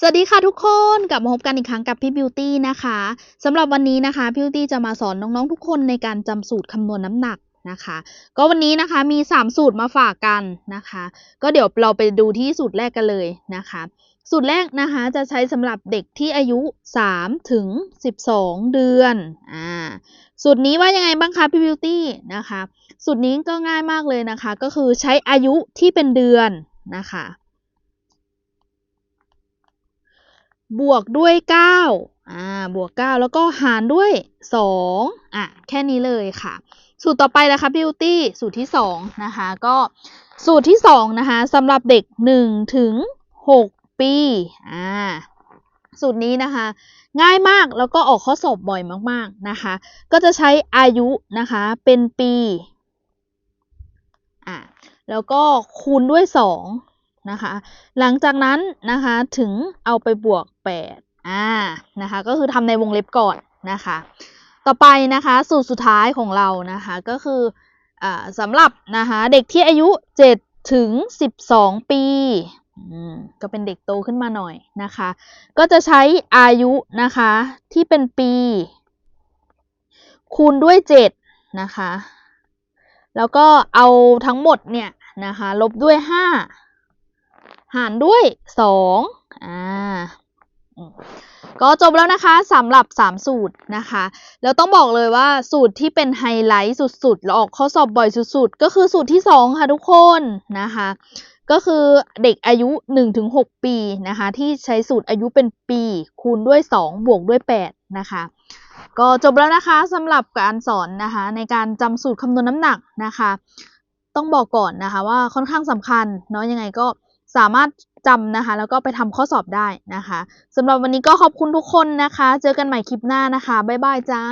สวัสดีค่ะทุกคนกลับมาพบกันอีกครั้งกับพี่บิวตี้นะคะสำหรับวันนี้นะคะพี่บิวตี้จะมาสอนน้องๆทุกคนในการจำสูตรคำนวณน้ำหนักนะคะ ก็วันนี้นะคะมี 3 สูตรมาฝากกันนะคะ ก็เดี๋ยวเราไปดูที่สูตรแรกกันเลยนะคะ สูตรแรกนะคะจะใช้สำหรับเด็กที่อายุ 3 ถึง 12 เดือนอ่าสูตรนี้ว่ายังไงบ้างคะพี่บิวตี้นะคะ สูตรนี้ก็ง่ายมากเลยนะคะ ก็คือใช้อายุที่เป็นเดือนนะคะ บวกด้วย 9 อ่า บวก 9 แล้วก็หารด้วย 2 อะ แค่นี้เลยค่ะ สูตรต่อไปนะคะบิวตี้สูตรที่ 2 นะคะ ก็สูตรที่ 2 นะคะสำหรับเด็ก 1 ถึง 6 ปี อ่า สูตรนี้นะคะ ง่ายมากแล้วก็ออกข้อสอบบ่อยมาก ๆ นะคะ ก็จะใช้อายุนะคะ เป็นปี อ่าแล้วก็คูณด้วย 2 นะคะ หลังจากนั้นนะคะถึงเอาไปบวก8อ่านะคะก็คือทำในวงเล็บก่อนนะคะ ต่อไปนะคะสูตรสุดท้ายของเรานะคะก็คืออสำหรับนะคะเด็กที่อายุ 7 ถึง 12 ปีอืมก็เป็นเด็กโตขึ้นมาหน่อยนะคะ ก็จะใช้อายุนะคะที่เป็นปี คูณด้วย 7 นะคะ แล้วก็เอาทั้งหมดเนี่ยนะคะลบด้วย 5 หารด้วย2อ่าอืมก็จบแล้วนะคะสำหรับ 3 สูตรนะคะ แล้วต้องบอกเลยว่าสูตรที่เป็นไฮไลท์สุดๆ แล้วออกข้อสอบบ่อยสุดๆ ก็คือสูตรที่ 2 ค่ะทุกคนนะคะ ก็คือเด็กอายุ 1-6 ปีนะคะ ที่ใช้สูตรอายุเป็นปี คูณด้วย 2 บวกด้วย 8 นะคะ ก็จบแล้วนะคะสำหรับการสอนนะคะ ในการจำสูตรคำนวณน้ำหนักนะคะ ต้องบอกก่อนนะคะว่าค่อนข้างสำคัญเนาะยังไงก็ สามารถจำนะคะ แล้วก็ไปทำข้อสอบได้นะคะสำหรับวันนี้ก็ขอบคุณทุกคนนะคะ เจอกันใหม่คลิปหน้านะคะ บ๊ายบายจ้า